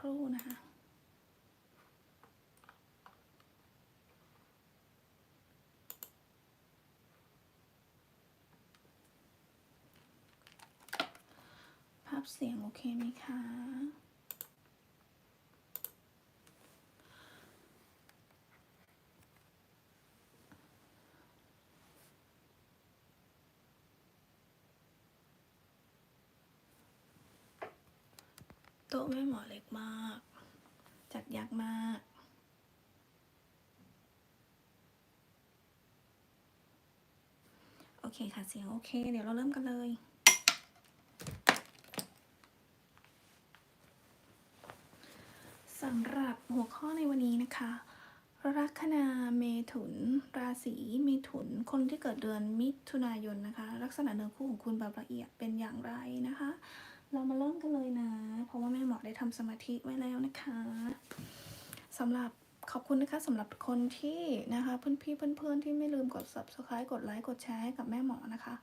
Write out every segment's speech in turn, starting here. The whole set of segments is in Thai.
ครู่นะคะภาพเสียงโอเคไหมคะ โต๊ะแม่หมอเล็กมาก ยักมาก โอเคค่ะเสียงโอเค เดี๋ยวเราเริ่มกันเลยสำหรับหัวข้อในวันนี้นะคะ ลัคนาเมถุน ราศีเมถุน คนที่เกิดเดือนมิถุนายนนะคะ ลักษณะเนื้อคู่ของคุณแบบละเอียดเป็นอย่างไรนะคะ เรามาเริ่มกันเลยนะ เพราะว่าแม่หมอได้ทำสมาธิไว้แล้วนะคะสำหรับขอบคุณนะคะสำหรับคนที่นะคะเพื่อนพี่เพื่อนๆที่ไม่ลืมกด subscribe กดไลค์กดแชร์ให้กับแม่หมอนะคะ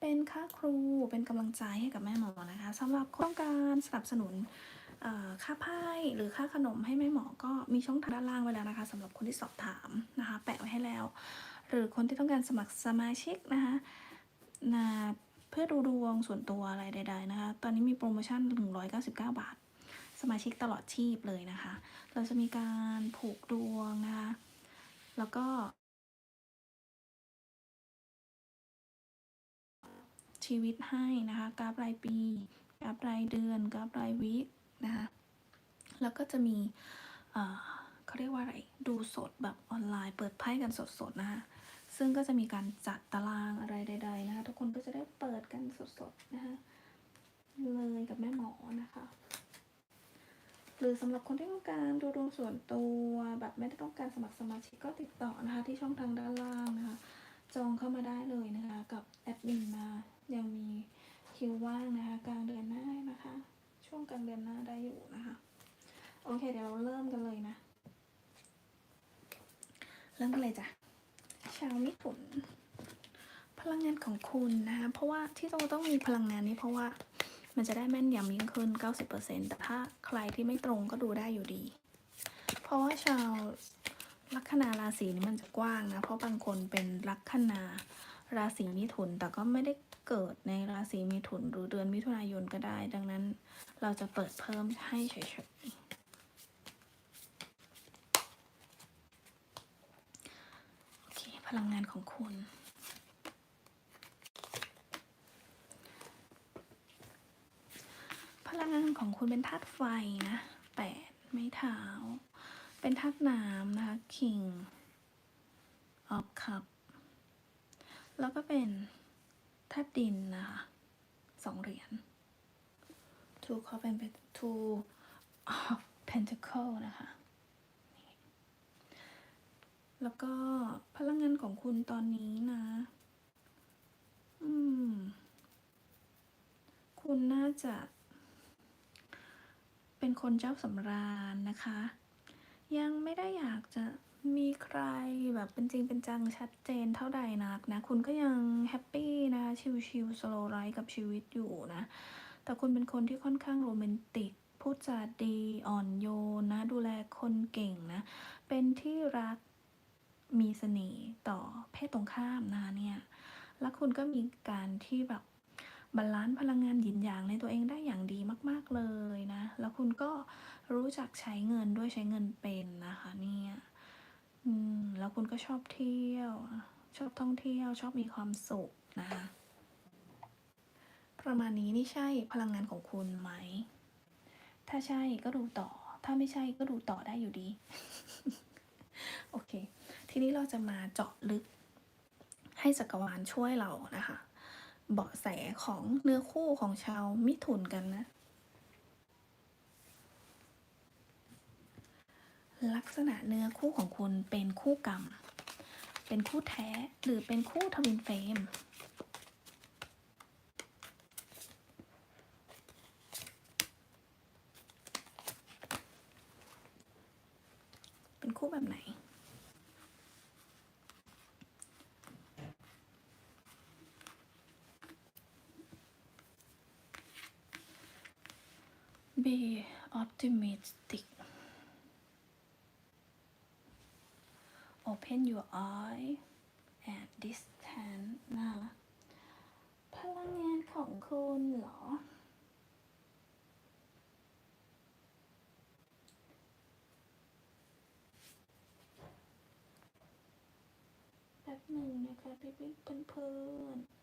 เป็นค่าครูเป็นกำลังใจให้กับแม่หมอนะคะสำหรับคนต้องการสนับสนุนเอ่อค่าไพ่หรือค่าขนมให้แม่หมอก็มีช่องทางด้านล่างไว้แล้วนะคะสำหรับคนที่สอบถามนะคะ แปะไว้ให้แล้ว หรือคนที่ต้องการสมัครสมาชิกนะคะนะ พื่อดูดวงส่วนตัวอะไรใด ๆ นะคะ ตอนนี้มีโปรโมชั่น 199 บาท สมาชิกตลอดชีพเลยนะคะ เราจะมีการผูกดวงนะคะ แล้วก็ ชีวิตให้นะคะ กราฟรายปี กราฟรายเดือน กราฟรายวีคนะคะ แล้วก็จะมีเอ่อเขาเรียกว่าอะไร ดูสดแบบออนไลน์ เปิดไพ่กันสดๆนะคะ ซึ่งก็จะมีการจัดตารางอะไรใด ๆ นะคะ ทุกคนก็จะได้เปิดกันสดๆนะคะเลยกับแม่หมอนะคะ หรือสำหรับคนที่ต้องการดูดวงส่วนตัวแบบไม่ได้ต้องการสมัครสมาชิกก็ติดต่อนะคะ ที่ช่องทางด้านล่างนะคะ จองเข้ามาได้เลยนะคะ กับแอดมินมายังมีคิวว่างนะคะ กลางเดือนหน้านะคะ ช่วงกลางเดือนหน้าได้อยู่นะคะ โอเค เดี๋ยวเราเริ่มกันเลยนะ เริ่มกันเลยจ้ะ ชาวมิถุน พลังงานของคุณนะคะเพราะว่าที่ต้องต้องมีพลังงานนี้เพราะว่ามันจะได้แม่นยำยิ่งขึ้น 90%แต่ถ้าใครที่ไม่ตรงก็ดูได้อยู่ดี เพราะว่าชาวลัคนาราศีนี้มันจะกว้างนะ เพราะบางคนเป็นลัคนาราศีมิถุน แต่ก็ไม่ได้เกิดในราศีมิถุน หรือเดือนมิถุนายนก็ได้ ดังนั้นเราจะเปิดเพิ่มให้เฉยๆ โอเค พลังงานของคุณ พลังงานของคุณเป็นธาตุไฟนะแปดไม้เท้า เป็นธาตุน้ำนะคะ king of cup แล้วก็เป็นธาตุดินนะคะสองเหรียญ two cup เป็น two of pentacle นะคะ แล้วก็พลังงานของคุณตอนนี้นะ อืม คุณน่าจะ เป็นคนเจ้าสำราญนะคะ ยังไม่ได้อยากจะมีใครแบบเป็นจริงเป็นจังชัดเจนเท่าใดนักนะ คุณก็ยังแฮปปี้นะ ชิลๆสโลไลฟ์กับชีวิตอยู่นะ แต่คุณเป็นคนที่ค่อนข้างโรแมนติกพูดจาดีอ่อนโยนนะ ดูแลคนเก่งนะ เป็นที่รัก มีเสน่ห์ต่อเพศตรงข้ามนะคะเนี่ยแล้วคุณก็มีการที่แบบบาลานซ์พลังงานหยินหยางในตัวเองได้อย่างดีมาก ๆ เลยนะ แล้วคุณก็รู้จักใช้เงินด้วยใช้เงินเป็นนะคะเนี่ยอืมแล้วคุณก็ชอบเที่ยว ชอบท่องเที่ยว ชอบมีความสุขนะคะประมาณนี้นี่ใช่พลังงานของคุณไหม ถ้าใช่ก็ดูต่อ ถ้าไม่ใช่ก็ดูต่อได้อยู่ดี โอเค ทีนี้เราจะมาเจาะลึก ให้จักรวาลช่วยเรานะคะ เบาะแสของเนื้อคู่ของชาวมิถุนกันนะ ลักษณะเนื้อคู่ของคุณเป็นคู่กรรม เป็นคู่แท้หรือเป็นคู่ทวินเฟรม เป็นคู่แบบไหน B of optimistic open your eye and distance นะพลังงานของคุณเหรอ แป๊บหนึ่งนะคะพี่พี่เพื่อนเพื่อนๆ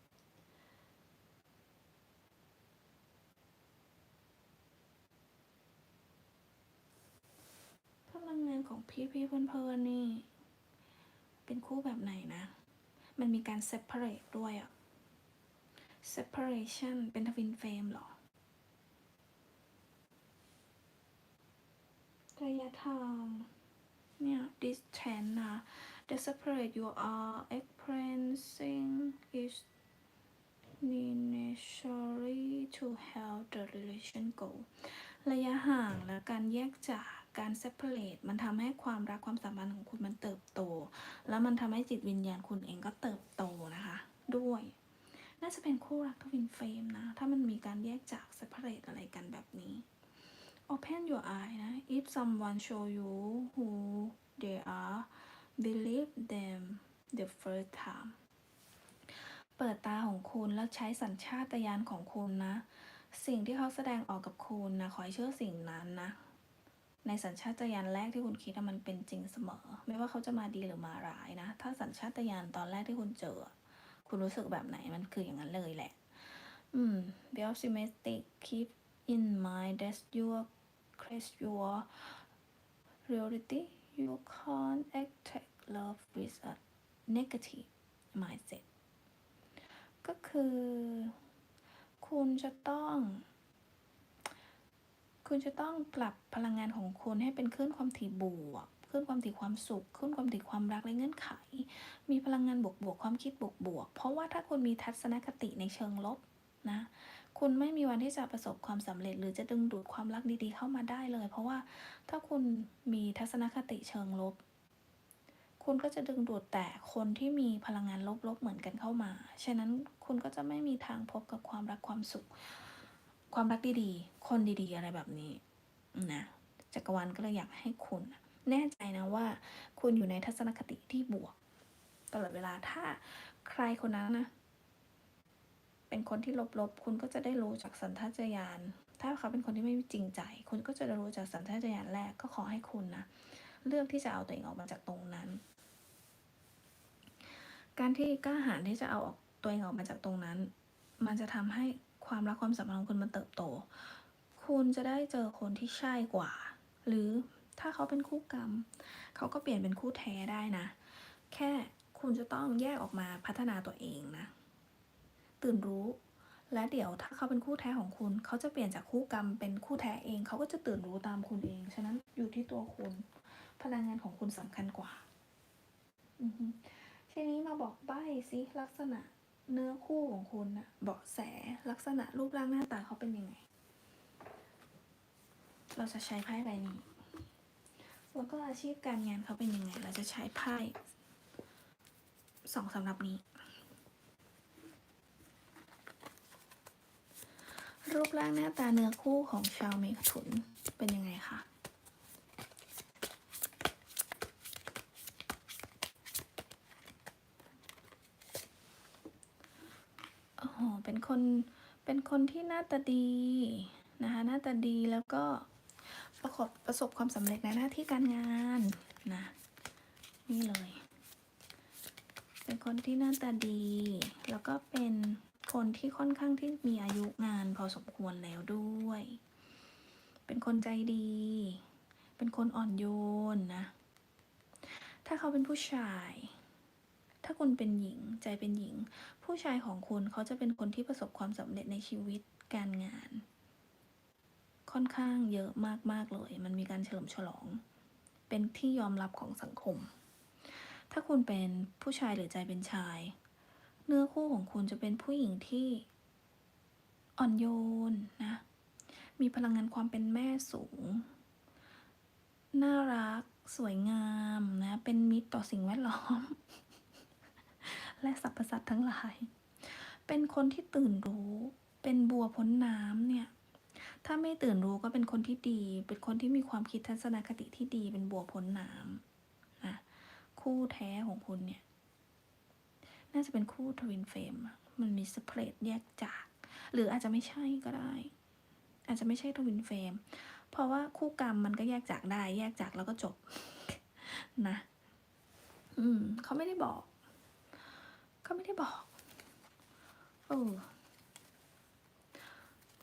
พลังงานของ พี่เพื่อนๆนี่ เป็นคู่แบบไหนนะ มันมีการ separate ด้วยอะ separation เป็นทวินเฟรมเหรอระยะทางเนี่ย distance นะ the separate you are experiencing is necessary to help the relation go ระยะห่างและการแยกจาก การ separate มันทำให้ความรักความสัมพันธ์ของคุณมันเติบโต แล้วมันทำให้จิตวิญญาณคุณเองก็เติบโตนะคะ ด้วย น่าจะเป็นคู่รักทวินเฟรมนะ ถ้ามันมีการแยกจาก separate อะไรกันแบบนี้ open your eye นะ if someone show you who they are believe them the first time เปิดตาของคุณแล้วใช้สัญชาตญาณของคุณนะ สิ่งที่เขาแสดงออกกับคุณนะ ขอให้เชื่อสิ่งนั้นนะ ในสัญชาตญาณแรกที่คุณคิดมันเป็นจริงเสมอ ไม่ว่าเขาจะมาดีหรือมาร้ายนะ ถ้าสัญชาตญาณตอนแรกที่คุณเจอ คุณรู้สึกแบบไหนมันคืออย่างนั้นเลยแหละ อืม be optimistic keep in mind that your crash your reality you can't attack love with a negative mindset ก็คือ คุณจะต้อง คุณจะต้องปรับพลังงานของคุณให้เป็นคลื่นความถี่บวกคลื่นความถี่ความสุขคลื่นความถี่ความรักและเงื่อนไข มีพลังงานบวกบวกความคิดบวกบวกเพราะว่าถ้าคุณมีทัศนคติในเชิงลบนะคุณไม่มีวันที่จะประสบความสำเร็จ หรือจะดึงดูดความรักดีๆเข้ามาได้เลย เพราะว่าถ้าคุณมีทัศนคติเชิงลบ คุณก็จะดึงดูดแต่คนที่มีพลังงานลบๆเหมือนกันเข้ามา ฉะนั้นคุณก็จะไม่มีทางพบกับความรักความสุข ความรักดีๆ คนดีๆอะไรแบบนี้นะจักรวาลก็เลยอยากให้คุณ แน่ใจนะว่า คุณอยู่ในทัศนคติที่บวก ตลอดเวลาถ้าใครคนนั้นนะเป็นคนที่ลบๆ คุณก็จะได้รู้จากสัญชาตญาณถ้าเขาเป็นคนที่ไม่จริงใจ คุณก็จะได้รู้จากสัญชาตญาณแรกก็ขอให้คุณนะเลือกที่จะเอาตัวเองออกมาจากตรงนั้น การที่กล้าหาญที่จะเอาออกตัวเองออกมาจากตรงนั้น มันจะทำให้ความรักความสัมพันธ์ของคุณมันเติบโต คุณจะได้เจอคนที่ใช่กว่า หรือถ้าเขาเป็นคู่กรรม เขาก็เปลี่ยนเป็นคู่แท้ได้นะ แค่คุณจะต้องแยกออกมาพัฒนาตัวเองนะ ตื่นรู้ และเดี๋ยวถ้าเขาเป็นคู่แท้ของคุณ เขาจะเปลี่ยนจากคู่กรรมเป็นคู่แท้เอง เขาก็จะตื่นรู้ตามคุณเอง ฉะนั้นอยู่ที่ตัวคุณ พลังงานของคุณสำคัญกว่าอือฮึทีนี้มาบอกใบ้สิลักษณะเนื้อคู่ของคุณนะเบาะแสลักษณะรูปร่างหน้าตาเขาเป็นยังไง เราจะใช้ไพ่ใบนี้ แล้วก็อาชีพการงานเขาเป็นยังไง เราจะใช้ไพ่สองสำหรับนี้ รูปร่างหน้าตาเนื้อคู่ของชาวเมถุนเป็นยังไงคะโอ้โห เป็นคน เป็นคนที่หน้าตาดีนะคะ หน้าตาดีแล้วก็ ประกอบประสบความสำเร็จในหน้าที่การงานนะ นี่เลย เป็นคนที่หน้าตาดี แล้วก็เป็นคนที่ค่อนข้างที่มีอายุงานพอสมควรแล้วด้วย เป็นคนใจดี เป็นคนอ่อนโยนนะ ถ้าเขาเป็นผู้ชาย ถ้าคุณเป็นหญิงใจเป็นหญิง ผู้ชายของคุณเขาจะเป็นคนที่ประสบความสำเร็จในชีวิตการงาน ค่อนข้างเยอะมากๆเลย มันมีการเฉลิมฉลอง เป็นที่ยอมรับของสังคม ถ้าคุณเป็นผู้ชายหรือใจเป็นชาย เนื้อคู่ของคุณจะเป็นผู้หญิงที่อ่อนโยนนะ มีพลังงานความเป็นแม่สูง น่ารัก สวยงามนะ เป็นมิตรต่อสิ่งแวดล้อม และสรรพสัตว์ทั้งหลาย เป็นคนที่ตื่นรู้ เป็นบัวพ้นน้ำเนี่ย ถ้าไม่ตื่นรู้ก็เป็นคนที่ดี เป็นคนที่มีความคิดทัศนคติที่ดี เป็นบัวพ้นน้ำนะคู่แท้ของคุณเนี่ย น่าจะเป็นคู่ทวินเฟมมันมีสเปรดแยกจาก หรืออาจจะไม่ใช่ก็ได้ อาจจะไม่ใช่ทวินเฟมเพราะว่าคู่กรรมมันก็แยกจากได้ แยกจากแล้วก็จบ นะ อืม เขาไม่ได้บอก เขาไม่ได้บอก เออ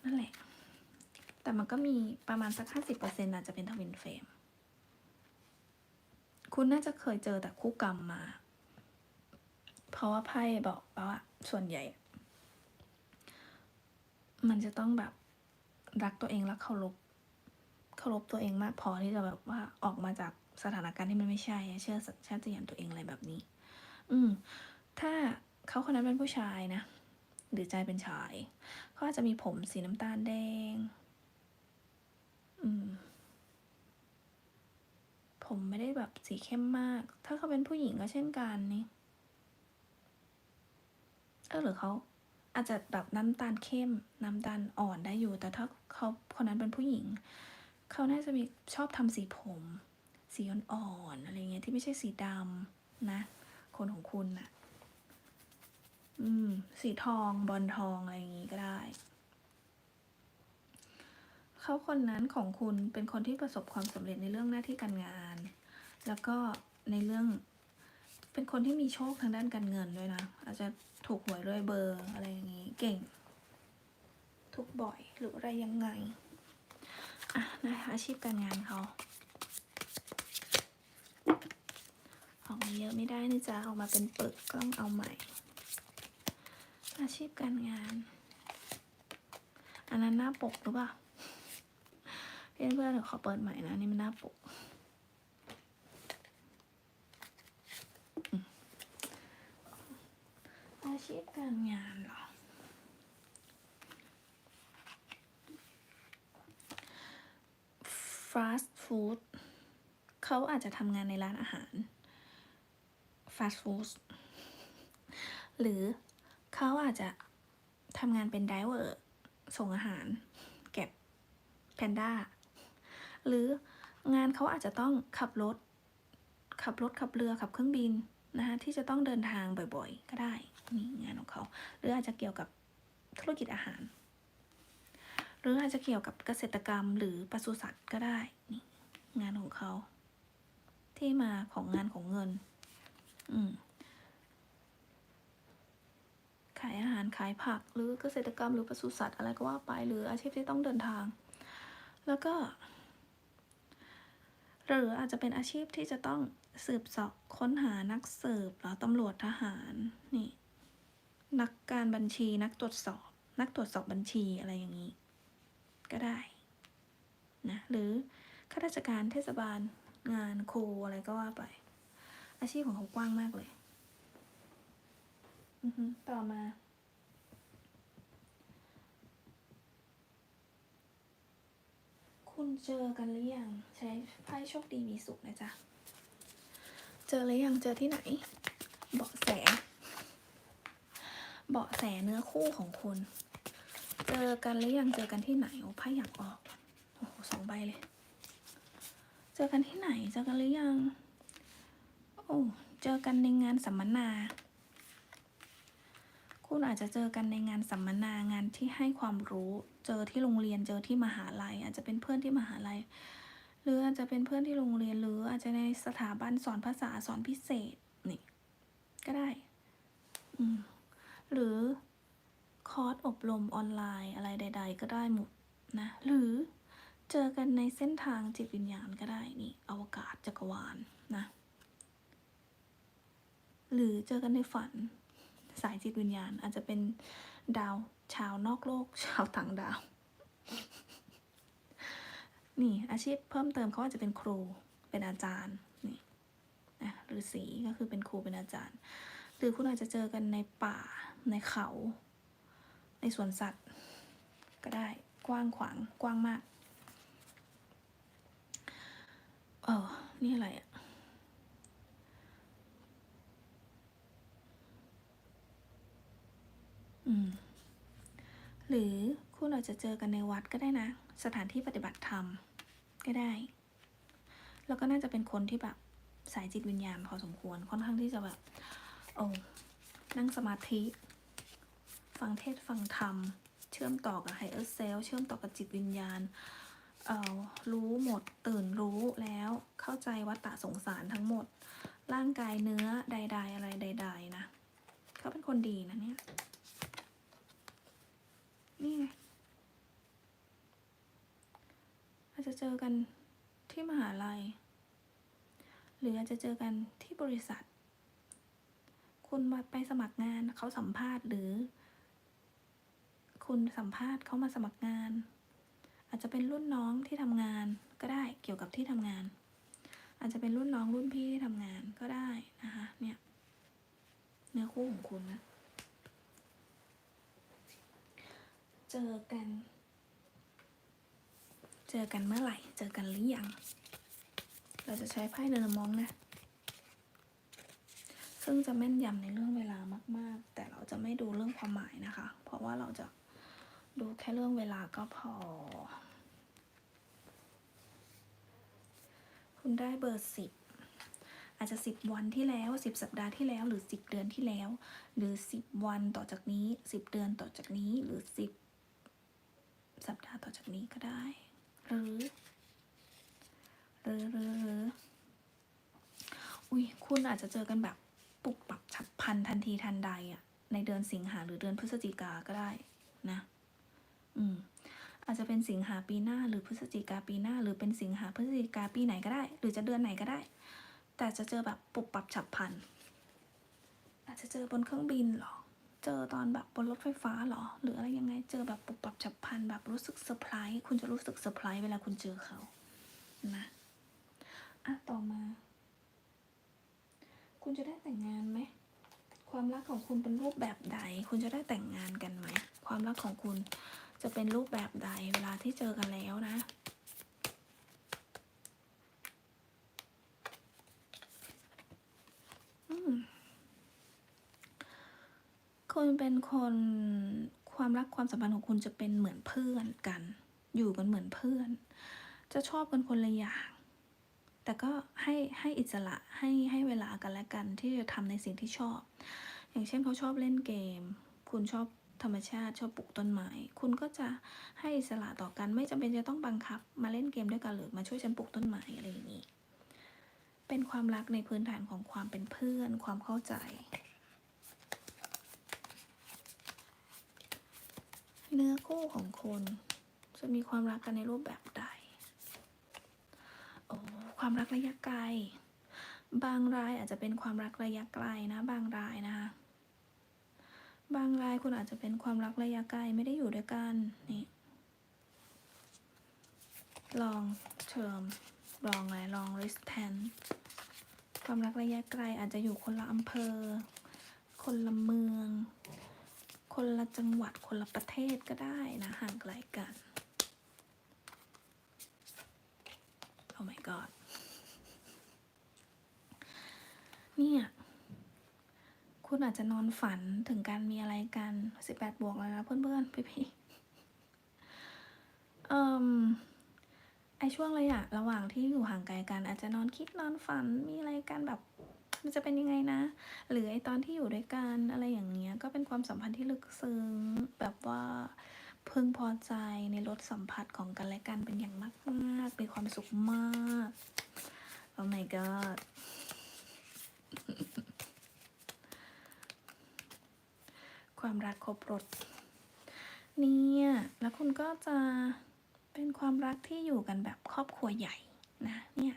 นั่นแหละ แต่มันก็มีประมาณสักห้าสิบเปอร์เซ็นต์อาจจะเป็นทวินเฟรม คุณน่าจะเคยเจอแต่คู่กรรมมา เพราะว่าไพ่บอกว่าส่วนใหญ่ มันจะต้องแบบรักตัวเองและเคารพเคารพตัวเองมากพอที่จะแบบว่าออกมาจากสถานการณ์ที่มันไม่ใช่ เชื่อสัญชาตญาณตัวเองอะไรแบบนี้ อืม ถ้าเขาคนนั้นเป็นผู้ชายนะ หรือใจเป็นชายเขาอาจจะมีผมสีน้ำตาลแดง ผมไม่ได้แบบสีเข้มมาก ถ้าเขาเป็นผู้หญิงก็เช่นกันนี่ เออหรือเขาอาจจะแบบน้ำตาลเข้ม น้ำตาลอ่อนได้อยู่ แต่ถ้าเขาคนนั้นเป็นผู้หญิง เขาน่าจะมีชอบทำสีผม สีอ่อนๆอะไรเงี้ยที่ไม่ใช่สีดำนะ คนของคุณน่ะ อืม สีทองบอลทองอะไรอย่างงี้ก็ได้ เขาคนนั้นของคุณเป็นคนที่ประสบความสำเร็จในเรื่องหน้าที่การงาน แล้วก็ในเรื่องเป็นคนที่มีโชคทางด้านการเงินด้วยนะ อาจจะถูกหวยรวยเบอร์อะไรอย่างงี้ เก่ง ถูกบ่อยหรืออะไรยังไง อะนะคะอาชีพการงานเขาออกมาเยอะไม่ได้นะจ๊ะออกมาเป็นปึกต้องเอาใหม่ อาชีพการงาน อันนั้นหน้าปกหรือเปล่า เพื่อนเพื่อนๆเดี๋ยวขอเปิดใหม่นะ นี่มันหน้าปกอืมอาชีพการงานเหรอฟาสต์ฟู้ดเขาอาจจะทำงานในร้านอาหารฟาสต์ฟู้ดหรือเขาอาจจะทำงานเป็นไดเวอร์ ส่งอาหาร เก็บแพนด้า หรืองานเขาอาจจะต้องขับรถ ขับรถขับเรือขับเครื่องบินนะคะที่จะต้องเดินทางบ่อยๆ ก็ได้นี่งานของเขา หรืออาจจะเกี่ยวกับธุรกิจอาหาร หรืออาจจะเกี่ยวกับเกษตรกรรมหรือปศุสัตว์ก็ได้นี่งานของเขา ที่มาของงานของเงิน อืมขายอาหารขายผักหรือเกษตรกรรมหรือปศุสัตว์อะไรก็ว่าไปหรืออาชีพที่ต้องเดินทาง แล้วก็ หรืออาจจะเป็นอาชีพที่จะต้องสืบสอบค้นหานักสืบหรือตำรวจทหารนี่นักการบัญชีนักตรวจสอบ นักตรวจสอบบัญชีอะไรอย่างนี้ ก็ได้นะหรือข้าราชการเทศบาลงานครูอะไรก็ว่าไป อาชีพของเขากว้างมากเลยอือฮึต่อมา คุณเจอกันหรือยัง ใช้ไพ่โชคดีมีสุขนะจ๊ะ เจอหรือยังเจอที่ไหน เบาะแส เบาะแสเนื้อคู่ของคุณ เจอกันหรือยังเจอกันที่ไหนโอ้ไพ่อยากออกโอ้โหสองใบเลย เจอกันที่ไหน เจอกันหรือยัง โอ้เจอกันในงานสัมมนา คุณอาจจะเจอกันในงานสัมมนางานที่ให้ความรู้ เจอที่โรงเรียนเจอที่มหาลัย อาจจะเป็นเพื่อนที่มหาลัย หรืออาจจะเป็นเพื่อนที่โรงเรียนหรืออาจจะในสถาบันสอนภาษาสอนพิเศษนี่ก็ได้อืหรือคอร์สอบรมออนไลน์อะไรใด ๆ ก็ได้หมดนะ หรือเจอกันในเส้นทางจิตวิญญาณก็ได้นี่อวกาศจักรวาลนะหรือเจอกันในฝัน สายจิตวิญญาณอาจจะเป็นดาวชาวนอกโลก ชาวต่างดาว นี่อาชีพเพิ่มเติมเขาอาจจะเป็นครูเป็นอาจารย์นี่นะหรือสีก็คือเป็นครูเป็นอาจารย์ หรือคุณอาจจะเจอกันในป่าในเขา ในสวนสัตว์ ก็ได้กว้างขวางกว้างมาก เออนี่อะไรอะอืม หรือคุณอาจจะเจอกันในวัดก็ได้นะ สถานที่ปฏิบัติธรรมก็ได้ แล้วก็น่าจะเป็นคนที่แบบสายจิตวิญญาณพอสมควรค่อนข้างที่จะแบบโอ้นั่งสมาธิ ฟังเทศฟังธรรม เชื่อมต่อกับไฮเออร์เซลเชื่อมต่อกับจิตวิญญาณเอ่อรู้หมดตื่นรู้แล้วเข้าใจวัฏฏะสงสารทั้งหมด ร่างกายเนื้อใด ๆ อะไรใด ๆ นะ เขาเป็นคนดีนะเนี่ย นี่ไงอาจจะเจอกันที่มหาลัย หรืออาจจะเจอกันที่บริษัท คุณมาไปสมัครงานเขาสัมภาษณ์หรือ คุณสัมภาษณ์เขามาสมัครงาน อาจจะเป็นรุ่นน้องที่ทำงานก็ได้เกี่ยวกับที่ทำงาน อาจจะเป็นรุ่นน้องรุ่นพี่ที่ทำงานก็ได้นะคะเนี่ยเนื้อคู่ของคุณนะ เจอกัน เจอกันเมื่อไหร่ เจอกันหรือยัง เราจะใช้ไพ่เดนมองนะ ซึ่งจะแม่นยำในเรื่องเวลามาก ๆ แต่เราจะไม่ดูเรื่องความหมายนะคะ เพราะว่าเราจะดูแค่เรื่องเวลาก็พอ คุณได้เบอร์สิบอาจจะสิบวันที่แล้วสิบสัปดาห์ที่แล้ว หรือสิบเดือนที่แล้ว หรือสิบวันต่อจากนี้สิบเดือนต่อจากนี้ หรือสิบ สัปดาห์ต่อจากนี้ก็ได้ หรือ หรือหรือหรืออุ้ยคุณอาจจะเจอกันแบบปุบปับฉับพลันทันทีทันใดอะในเดือนสิงหาหรือเดือนพฤศจิกาก็ได้นะ อืม อาจจะเป็นสิงหาปีหน้าหรือพฤศจิกาปีหน้า หรือเป็นสิงหาพฤศจิกาปีไหนก็ได้ หรือจะเดือนไหนก็ได้ แต่จะเจอแบบปุบปับฉับพลัน อาจจะเจอบนเครื่องบินเหรอ เจอตอนแบบบนรถไฟฟ้าเหรอ หรืออะไรยังไงเจอแบบปุบปับฉับพลันแบบรู้สึกเซอร์ไพรส์คุณจะรู้สึกเซอร์ไพรส์เวลาคุณเจอเขานะอะต่อมา คุณจะได้แต่งงานไหมความรักของคุณเป็นรูปแบบใด คุณจะได้แต่งงานกันไหม ความรักของคุณจะเป็นรูปแบบใดเวลาที่เจอกันแล้วนะ อืม คุณเป็นคนความรักความสัมพันธ์ของคุณจะเป็นเหมือนเพื่อนกัน อยู่กันเหมือนเพื่อน จะชอบกันคนละอย่าง แต่ก็ให้ให้อิสระให้ให้เวลากันและกันที่จะทำในสิ่งที่ชอบ อย่างเช่นเขาชอบเล่นเกม คุณชอบธรรมชาติชอบปลูกต้นไม้ คุณก็จะให้อิสระต่อกัน ไม่จำเป็นจะต้องบังคับ มาเล่นเกมด้วยกันหรือมาช่วยฉันปลูกต้นไม้อะไรอย่างนี้ เป็นความรักในพื้นฐานของความเป็นเพื่อน ความเข้าใจ เนื้อคู่ของคุณจะมีความรักกันในรูปแบบใด โอ้ ความรักระยะไกล บางรายอาจจะเป็นความรักระยะไกลนะ บางรายนะคะ บางรายคุณอาจจะเป็นความรักระยะไกลไม่ได้อยู่ด้วยกัน นี่ ลองเทอมลองอะไรลอง distance ความรักระยะไกลอาจจะอยู่คนละอำเภอ คนละเมือง คนละจังหวัดคนละประเทศก็ได้นะ ห่างไกลกันโอ้ my god เนี่ยคุณอาจจะนอนฝันถึงการมีอะไรกันสิบแปดบวกแล้วนะเพื่อนๆพี่ๆเอ่มไอช่วงระยะระหว่างที่อยู่ห่างไกลกัน อาจจะนอนคิดนอนฝันมีอะไรกันแบบ มันจะเป็นยังไงนะ หรือไอตอนที่อยู่ด้วยกันอะไรอย่างเงี้ย ก็เป็นความสัมพันธ์ที่ลึกซึ้งแบบว่าพึงพอใจในรสสัมผัสของกันและกันเป็นอย่างมากมากมีความสุขมากโอ้ my god ความรักครบรถเนี่ยแล้วคุณก็จะเป็นความรักที่อยู่กันแบบครอบครัวใหญ่นะเนี่ย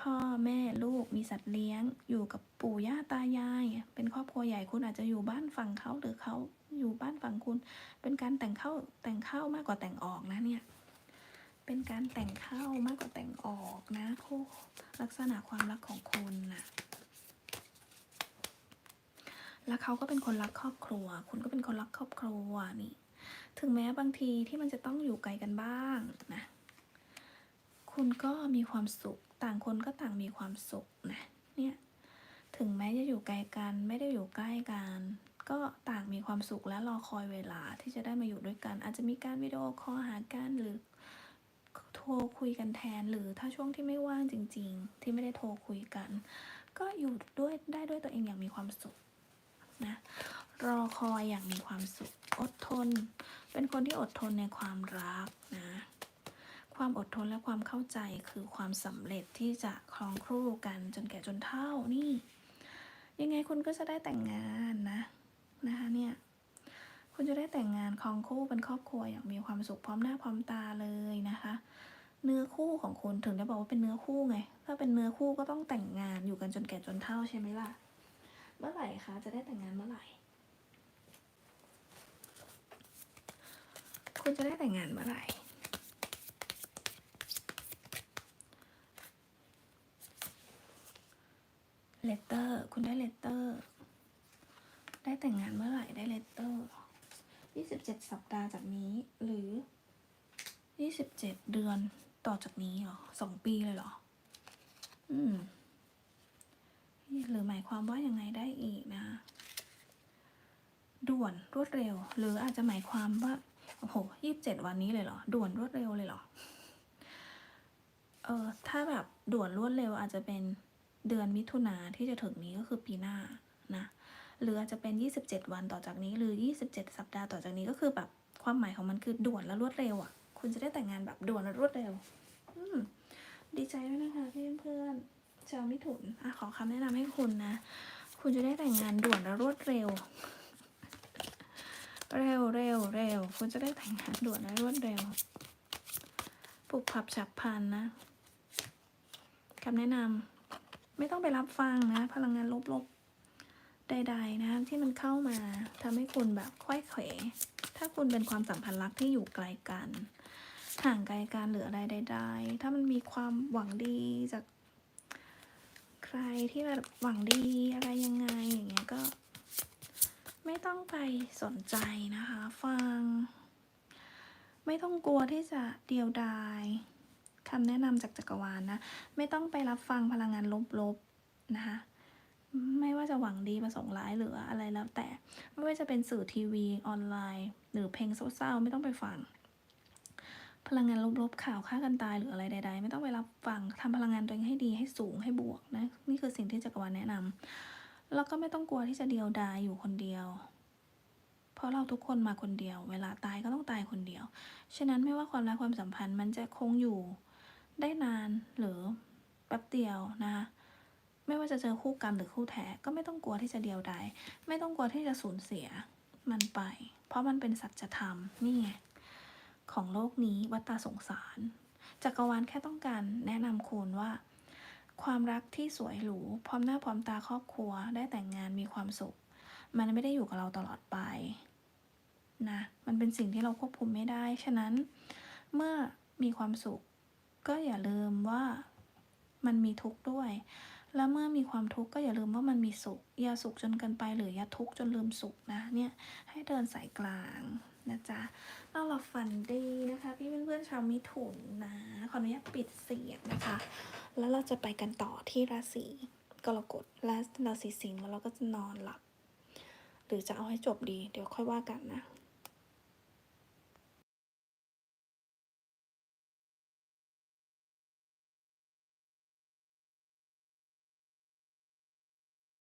พ่อแม่ลูกมีสัตว์เลี้ยง อยู่กับปู่ย่าตายาย เป็นครอบครัวใหญ่คุณอาจจะอยู่บ้านฝั่งเขาหรือเขาอยู่บ้านฝั่งคุณ เป็นการแต่งเข้าแต่งเข้ามากกว่าแต่งออกนะเนี่ย เป็นการแต่งเข้ามากกว่าแต่งออกนะคู่ลักษณะความรักของคุณนะแล้วเขาก็เป็นคนรักครอบครัว คุณก็เป็นคนรักครอบครัวนี่ ถึงแม้บางทีที่มันจะต้องอยู่ไกลกันบ้างนะ คุณก็มีความสุข ต่างคนก็ต่างมีความสุขนะเนี่ยถึงแม้จะอยู่ไกลกันไม่ได้อยู่ใกล้กัน ก็ต่างมีความสุขและรอคอยเวลาที่จะได้มาอยู่ด้วยกัน อาจจะมีการวิดีโอคอลหากันหรือโทรคุยกันแทนหรือถ้าช่วงที่ไม่ว่างจริง ๆ ที่ไม่ได้โทรคุยกัน ก็อยู่ด้วยได้ด้วยตัวเองอย่างมีความสุขนะรอคอยอย่างมีความสุขอดทน เป็นคนที่อดทนในความรักนะ ความอดทนและความเข้าใจคือความสำเร็จที่จะครองครู่กันจนแก่จนเฒ่านี่ ยังไงคุณก็จะได้แต่งงานนะนะคะเนี่ยคุณจะได้แต่งงานครองคู่เป็นครอบครัวอย่างมีความสุขพร้อมหน้าพร้อมตาเลยนะคะ เนื้อคู่ของคุณถึงได้บอกว่าเป็นเนื้อคู่ไง ถ้าเป็นเนื้อคู่ก็ต้องแต่งงานอยู่กันจนแก่จนเฒ่าใช่ไหมล่ะ เมื่อไหร่คะจะได้แต่งงานเมื่อไหร่ คุณจะได้แต่งงานเมื่อไหร่ เลตเตอร์คุณได้เลตเตอร์ ได้แต่งงานเมื่อไหร่ได้เลตเตอร์ยี่สิบเจ็ดสัปดาห์จากนี้หรือยี่สิบเจ็ดเดือนต่อจากนี้เหรอสองปีเลยเหรอ อืม หรือหมายความว่ายังไงได้อีกนะ ด่วนรวดเร็ว หรืออาจจะหมายความว่าโอ้โหยี่สิบเจ็ดวันนี้เลยเหรอ ด่วนรวดเร็วเลยเหรอ เออ ถ้าแบบด่วนรวดเร็วอาจจะเป็น เดือนมิถุนาที่จะถึงนี้ก็คือปีหน้านะหรืออาจจะเป็น 27 วันต่อจากนี้หรือ 27 สัปดาห์ต่อจากนี้ก็คือแบบความหมายของมันคือด่วนและรวดเร็วอะ คุณจะได้แต่งงานแบบด่วนและรวดเร็ว อืมดีใจด้วยนะคะเพี่อนเพื่อนชาวมิถุนอะขอคำแนะนำให้คุณนะ คุณจะได้แต่งงานด่วนและรวดเร็ว เร็วเร็วเร็วคุณจะได้แต่งงานด่วนและรวดเร็วปลุกผับฉับพันนะคำแนะนำ ไม่ต้องไปรับฟังนะ พลังงานลบๆ ใด ๆ นะ ที่มันเข้ามาทำให้คุณแบบค่อยเขวถ้าคุณเป็นความสัมพันธ์รักที่อยู่ไกลกัน ห่างไกลกันหรืออะไรใด ๆ ถ้ามันมีความหวังดีจากใครที่แบบหวังดีอะไรยังไงอย่างเงี้ยก็ ไม่ต้องไปสนใจนะคะ ฟัง ไม่ต้องกลัวที่จะเดียวดาย คำแนะนำจากจักรวาลนะ ไม่ต้องไปรับฟังพลังงานลบๆนะคะไม่ว่าจะหวังดีประสงค์ร้ายหรืออะไรแล้วแต่ ไม่ว่าจะเป็นสื่อทีวีออนไลน์ หรือเพลงเศร้าๆไม่ต้องไปฟัง พลังงานลบๆข่าวฆ่ากันตายหรืออะไรใด ๆ ไม่ต้องไปรับฟังทำพลังงานตัวเองให้ดีให้สูงให้บวกนะนี่คือสิ่งที่จักรวาลแนะนำแล้วก็ไม่ต้องกลัวที่จะเดียวดายอยู่คนเดียว เพราะเราทุกคนมาคนเดียว เวลาตายก็ต้องตายคนเดียว ฉะนั้นไม่ว่าความรักความสัมพันธ์มันจะคงอยู่ ได้นานหรือแป๊บเดียวนะคะไม่ว่าจะเจอคู่กรรมหรือคู่แท้ก็ไม่ต้องกลัวที่จะเดียวดายไม่ต้องกลัวที่จะสูญเสียมันไป เพราะมันเป็นสัจธรรมนี่ไงของโลกนี้วัฏฏะสงสารจักรวาลแค่ต้องการแนะนำคุณว่า ความรักที่สวยหรูพร้อมหน้าพร้อมตาครอบครัวได้แต่งงานมีความสุข มันไม่ได้อยู่กับเราตลอดไปนะมันเป็นสิ่งที่เราควบคุมไม่ได้ ฉะนั้นเมื่อมีความสุข ก็อย่าลืมว่ามันมีทุกข์ด้วย แล้วเมื่อมีความทุกข์ก็อย่าลืมว่ามันมีสุข อย่าสุขจนเกินไปหรืออย่าทุกข์จนลืมสุขนะ เนี่ยให้เดินสายกลางนะจ๊ะเราหลับฝันดีนะคะ พี่เพื่อนๆชาวมิถุนนะ ขออนุญาตปิดเสียงนะคะ แล้วเราจะไปกันต่อที่ราศีกรกฎและราศีสิงห์แล้วเราก็จะนอนหลับ หรือจะเอาให้จบดี เดี๋ยวค่อยว่ากันนะ